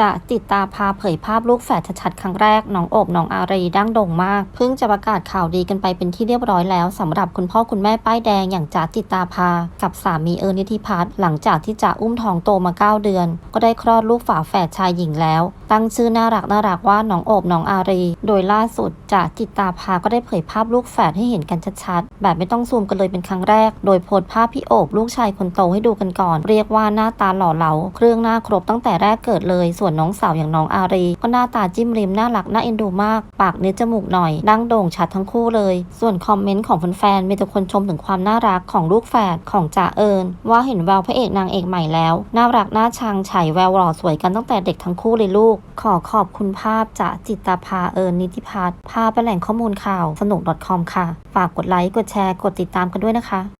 จะติดตาพาเผยภาพลูกแฝดชัดๆครั้งแรกน้องโอบน้องอารีดั้งโด่งมาก เพิ่งจะประกาศข่าวดีกันไปเป็นที่เรียบร้อยแล้วสำหรับคุณพ่อคุณแม่ป้ายแดงอย่างจ๋าติดตาพา กับสามีเอิร์นนิติพัฒน์หลังจากที่จ๋าอุ้มท้องโตมา 9 เดือน ก็ได้คลอดลูกฝาแฝดชายหญิงแล้ว ตั้งชื่อน่ารักน่ารักว่าน้องโอบน้องอารี โดยล่าสุดจ๋าจิตตาพาก็ได้เผยภาพลูกแฝดให้เห็นกันชัดๆ แบบไม่ต้องซูมกันเลยเป็นครั้งแรก โดยโพสภาพพี่โอบลูกชายคนโตให้ดูกันก่อน เรียกว่าหน้าตาหล่อเหลา เครื่องหน้าครบตั้งแต่แรกเกิดเลย ส่วนน้องสาวอย่างน้องอารี ก็หน้าตาจิ้มริมน่ารักน่าเอ็นดูมาก ปากเนื้อจมูกหน่อยดั้งโด่งชัดทั้งคู่เลย ส่วนคอมเมนต์ของแฟนๆมีแต่คนชมถึงความน่ารักของลูกแฝดของจ่าเอิญว่าเห็นแววพระเอกนางเอกใหม่แล้ว น่ารักน่าชังฉายแววหล่อสวยกันตั้งแต่เด็กทั้งคู่เลยลูกขอขอบคุณภาพจากจิตตาภาเอิญนิติพัฒน์ภาพเป็นแหล่งข้อมูลข่าวสนุก .com ค่ะ ฝากกดไลค์ กดแชร์ กดติดตามกันด้วยนะคะ